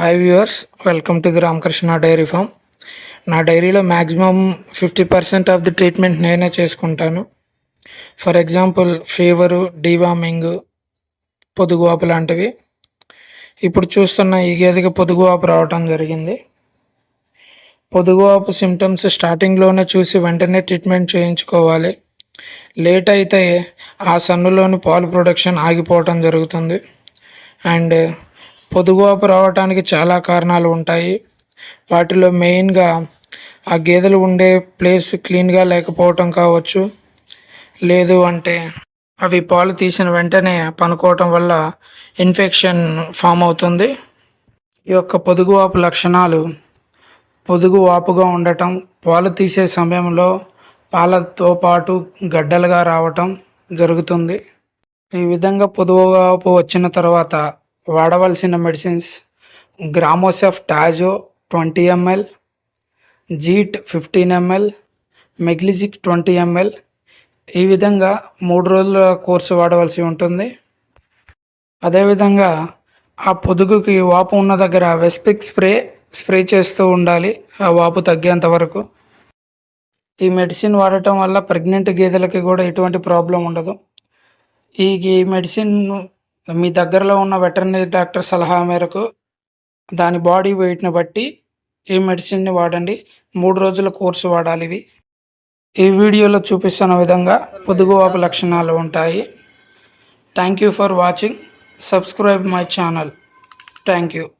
Hi viewers welcome to the Ramakrishna dairy farm నా డైరీలో maximum fifty percent of the treatment నేనే చేసుకుంటాను. For example fever deworming పొదుగువాపు లాంటివి. ఇప్పుడు చూస్తున్న ఈ గేదెకి పొదుగువాపు రావటం జరిగింది. పొదుగువాపు సిమ్టమ్స్ స్టార్టింగ్లోనే చూసి వెంటనే ట్రీట్మెంట్ చేయించుకోవాలి. లేట్ అయితే ఆ సన్నులోని పాలు ప్రొడక్షన్ ఆగిపోవటం జరుగుతుంది. అండ్ పొదుగువాపు రావటానికి చాలా కారణాలు ఉంటాయి. వాటిలో మెయిన్గా ఆ గేదెలు ఉండే ప్లేస్ క్లీన్గా లేకపోవటం కావచ్చు. లేదు అంటే అవి పాలు తీసిన వెంటనే పనుకోవటం వల్ల ఇన్ఫెక్షన్ ఫామ్ అవుతుంది. ఈ యొక్క పొదుగువాపు లక్షణాలు పొదుగు వాపుగా ఉండటం పాలు తీసే సమయంలో పాలతో పాటు గడ్డలుగా రావటం జరుగుతుంది. ఈ విధంగా పొదుగు వాపు వచ్చిన తర్వాత వాడవలసిన మెడిసిన్స్ గ్రామోసెఫ్ టాజో ట్వంటీ ఎంఎల్ జీట్ ఫిఫ్టీన్ ఎంఎల్ మెగ్లిజిక్ ట్వంటీ ఎంఎల్. ఈ విధంగా మూడు రోజుల కోర్సు వాడవలసి ఉంటుంది. అదేవిధంగా ఆ పొదుగుకి వాపు ఉన్న దగ్గర వెస్పిక్ స్ప్రే స్ప్రే చేస్తూ ఉండాలి ఆ వాపు తగ్గేంత వరకు. ఈ మెడిసిన్ వాడటం వల్ల ప్రెగ్నెంట్ గేదెలకి కూడా ఎటువంటి ప్రాబ్లం ఉండదు. ఈ ఈ మెడిసిన్ మీ దగ్గరలో ఉన్న వెటర్నరీ డాక్టర్ సలహా మేరకు దాని బాడీ వెయిట్ని బట్టి ఈ మెడిసిన్ని వాడండి. మూడు రోజుల కోర్సు వాడాలి ఇవి. ఈ వీడియోలో చూపిస్తున్న విధంగా పొదుగువాపు లక్షణాలు ఉంటాయి. Thank you for watching. Subscribe my channel. Thank you.